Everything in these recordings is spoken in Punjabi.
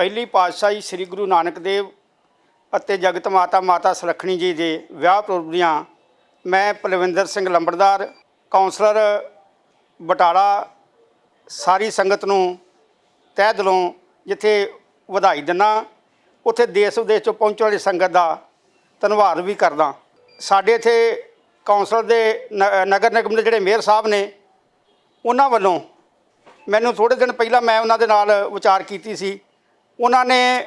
ਪਹਿਲੀ ਪਾਤਸ਼ਾਹੀ ਸ੍ਰੀ ਗੁਰੂ ਨਾਨਕ ਦੇਵ ਅਤੇ ਜਗਤ ਮਾਤਾ ਮਾਤਾ ਸੁਲੱਖਣੀ ਜੀ ਦੇ ਵਿਆਹ ਪੁਰਬ ਦੀਆਂ ਮੈਂ ਪਲਵਿੰਦਰ ਸਿੰਘ ਲੰਬੜਦਾਰ ਕਾਉਂਸਲਰ ਬਟਾਲਾ ਸਾਰੀ ਸੰਗਤ ਨੂੰ ਤਹਿ ਦਿਲੋਂ ਜਿੱਥੇ ਵਧਾਈ ਦਿੰਦਾ ਉੱਥੇ ਦੇਸ਼ ਵਿਦੇਸ਼ ਤੋਂ ਪਹੁੰਚਣ ਵਾਲੀ ਸੰਗਤ ਦਾ ਧੰਨਵਾਦ ਵੀ ਕਰਦਾ। ਸਾਡੇ ਇੱਥੇ ਕਾਉਂਸਲਰ ਦੇ ਨਗਰ ਨਿਗਮ ਦੇ ਜਿਹੜੇ ਮੇਅਰ ਸਾਹਿਬ ਨੇ, ਉਹਨਾਂ ਵੱਲੋਂ ਮੈਨੂੰ ਥੋੜੇ ਦਿਨ ਪਹਿਲਾਂ ਮੈਂ ਉਹਨਾਂ ਦੇ ਨਾਲ ਵਿਚਾਰ ਕੀਤੀ ਸੀ। ਉਹਨਾਂ ਨੇ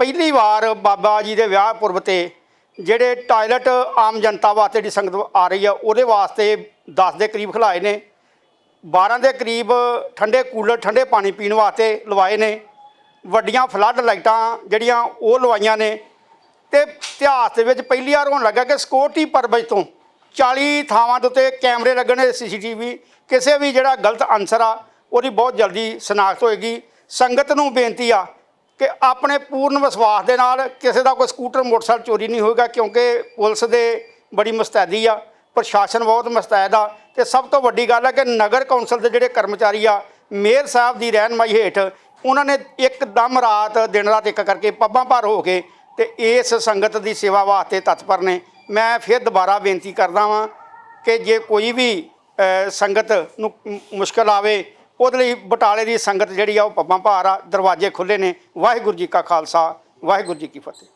ਪਹਿਲੀ ਵਾਰ ਬਾਬਾ ਜੀ ਦੇ ਵਿਆਹ ਪੁਰਬ ਤੇ ਜਿਹੜੇ ਟਾਇਲਟ ਆਮ ਜਨਤਾ ਵਾਸਤੇ ਜਿਹੜੀ ਸੰਗਤ ਆ ਰਹੀ ਆ, ਉਹਦੇ ਵਾਸਤੇ 10 ਦੇ ਕਰੀਬ ਖਿਲਾਏ ਨੇ 12 ਦੇ ਕਰੀਬ ਠੰਡੇ ਕੂਲਰ, ਠੰਡੇ ਪਾਣੀ ਪੀਣ ਵਾਸਤੇ ਲਵਾਏ ਨੇ, ਵੱਡੀਆਂ ਫਲੱਡ ਲਾਈਟਾਂ ਜਿਹੜੀਆਂ ਉਹ ਲਵਾਈਆਂ ਨੇ ਤੇ ਇਤਿਹਾਸ ਦੇ ਵਿੱਚ ਪਹਿਲੀ ਵਾਰ ਹੋਣ ਲੱਗਾ ਕਿ ਸਿਕਿਉਰਿਟੀ ਪਰਬਜ ਤੋਂ 40 ਥਾਵਾਂ ਦੇ ਉੱਤੇ ਕੈਮਰੇ ਲੱਗਣੇ ਸੀਸੀਟੀਵੀ, ਕਿਸੇ ਵੀ ਜਿਹੜਾ ਗਲਤ ਅਨਸਰ ਆ, ਉਹਦੀ ਬਹੁਤ ਜਲਦੀ ਸ਼ਨਾਖਤ ਹੋਏਗੀ। ਸੰਗਤ ਨੂੰ ਬੇਨਤੀ ਆ ਕਿ ਆਪਣੇ ਪੂਰਨ ਵਿਸ਼ਵਾਸ ਦੇ ਨਾਲ ਕਿਸੇ ਦਾ ਕੋਈ ਸਕੂਟਰ, ਮੋਟਰਸਾਈਕਲ ਚੋਰੀ ਨਹੀਂ ਹੋਏਗਾ, ਕਿਉਂਕਿ ਪੁਲਿਸ ਦੇ ਬੜੀ ਮੁਸਤੈਦੀ ਆ, ਪ੍ਰਸ਼ਾਸਨ ਬਹੁਤ ਮੁਸਤੈਦ ਆ ਤੇ ਸਭ ਤੋਂ ਵੱਡੀ ਗੱਲ ਹੈ ਕਿ ਨਗਰ ਕੌਂਸਲ ਦੇ ਜਿਹੜੇ ਕਰਮਚਾਰੀ ਆ, ਮੇਅਰ ਸਾਹਿਬ ਦੀ ਰਹਿਨਮਾਈ ਹੇਠ ਉਹਨਾਂ ਨੇ ਇੱਕਦਮ ਰਾਤ ਦਿਨ ਰਾਤ ਇੱਕ ਕਰਕੇ ਪੱਬਾਂ ਭਾਰ ਹੋ ਕੇ ਤੇ ਇਸ ਸੰਗਤ ਦੀ ਸੇਵਾ ਵਾਸਤੇ ਤਤਪਰ ਨੇ। ਮੈਂ ਫਿਰ ਦੁਬਾਰਾ ਬੇਨਤੀ ਕਰਦਾ ਵਾਂ ਕਿ ਜੇ ਕੋਈ ਵੀ ਸੰਗਤ ਨੂੰ ਮ- ਮੁਸ਼ਕਲ ਆਵੇ ਉਹਦੇ ਲਈ ਬਟਾਲੇ ਦੀ ਸੰਗਤ ਜਿਹੜੀ ਆ ਉਹ ਪੱਬਾਂ ਭਾਰ ਆ, ਦਰਵਾਜ਼ੇ ਖੁੱਲੇ ਨੇ। ਵਾਹਿਗੁਰੂ ਜੀ ਕਾ ਖਾਲਸਾ, ਵਾਹਿਗੁਰੂ ਜੀ ਕੀ ਫਤਿਹ।